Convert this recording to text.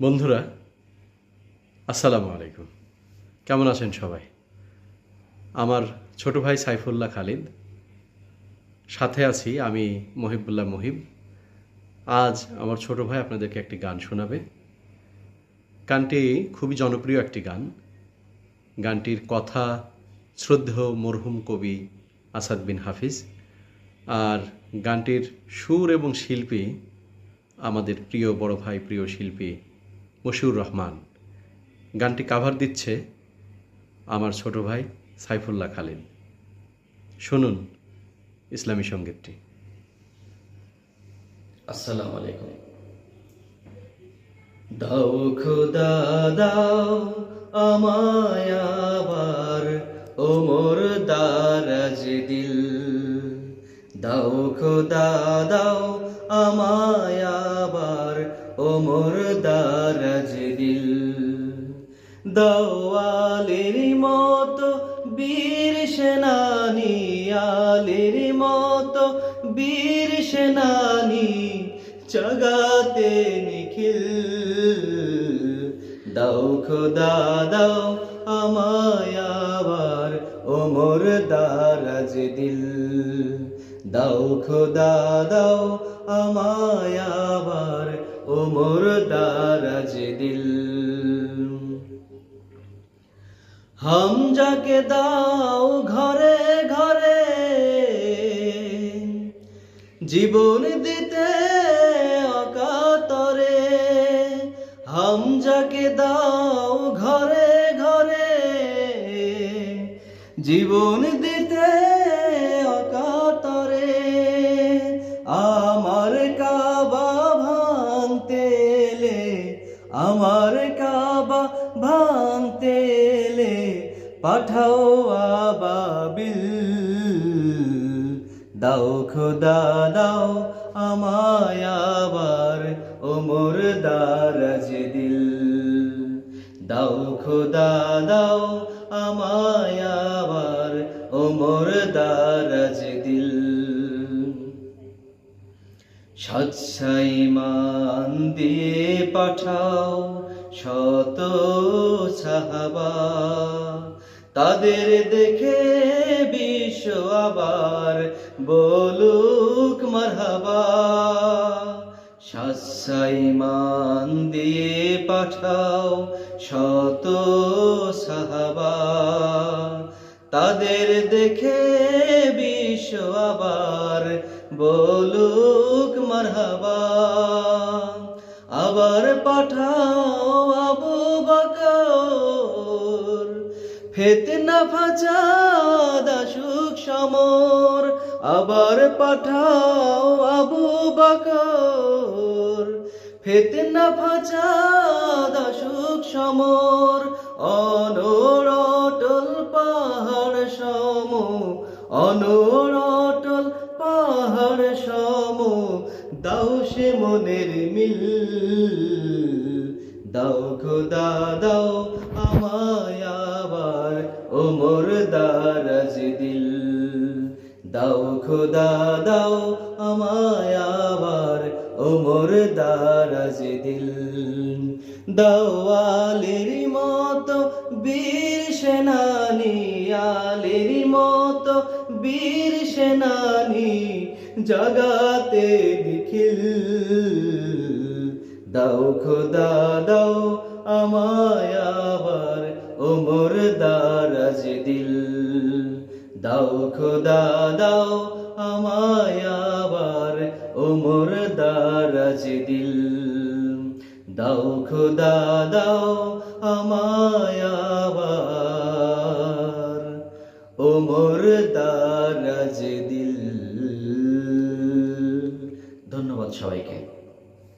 বন্ধুরা, আসসালামু আলাইকুম। কেমন আছেন সবাই? আমার ছোট ভাই সাইফুল্লাহ খালিদ, সাথে আছি আমি মহিবুল্লাহ মহিব। আজ আমার ছোট ভাই আপনাদেরকে একটি গান শোনাবে। গানটি খুবই জনপ্রিয় একটি গান। গানটির কথা শ্রদ্ধেয় মরহুম কবি আসাদ বিন হাফিজ। আর গানটির সুর এবং শিল্পী আমাদের প্রিয় বড় ভাই, প্রিয় শিল্পী মশিউর রহমান। গানটি কাভার দিচ্ছে আমার ছোট ভাই সাইফুল্লাহ খালিদ। শুনুন ইসলামী সঙ্গীতটি। আসসালামু আলাইকুম। দাও খোদা, দাও আমায় আবার ওমর দারাজ দিল। দাও খোদা, দাও আমায় ওমর দারাজ দিল। দওয়ালের মতো বীর সেনানি, আলের মতো বীর সেনানি জগাতে নিখিল। দাও খোদা, দাও আমায় ওমর দারাজ দিল। দাও খোদা, দাও আমায় আবার ওমর দারাজ দিল। হামজাকে দাও ঘরে ঘরে, জীবন দিতে অকাতরে। হামজাকে দাও জীবন দিতে অকাতরে আমার কাবা ভাঙতেলে আমার কাবা ভাঙতেলে পাঠাও আবাবিল। দাও খোদা, দাও আমায় আবার ওমর দারাজ দিল। দাও খোদা, দাও আমায় আবার ওমর দারাজ দিল। সচ্ছাই মান দিয়ে পাঠাও শত সাহাবা। তাদের দেখে বিশ্ব আবার বলুক মারহাবা। সচ্ছাই মান দিয়ে পাঠাও শত সাহাবা তাদের দেখে বিশ্ব আবার বলুক মারহাবা। আবার পাঠাও আবু বকর, ফেতনা ফাচাদ আসুক সমর। আবার পাঠাও আবু বকর ফেতনা ফাচাদ আসুক সমর অনড়টল পাহাড় সম অনড়টল পাহাড় সম, দাও সে মনের মিল, দাও খোদা দাও আমায় আবার ওমর দারাজ দিল, দাও খোদা দাও আমায় আবার ওমর দারাজ দিল দাওয়ালের মতো বীর সেনানি, আলের মতো বীর সেনানি, জগাতে নিখিল। দাও খোদা, দাও আমায় আবার ওমর দারাজ দিল দাও খোদা, দাও আমায় আবার ওমর দারাজ দিল দাও খোদা দাও আমায় ও মোর দারাজ দিল ধন্যবাদ সবাইকে।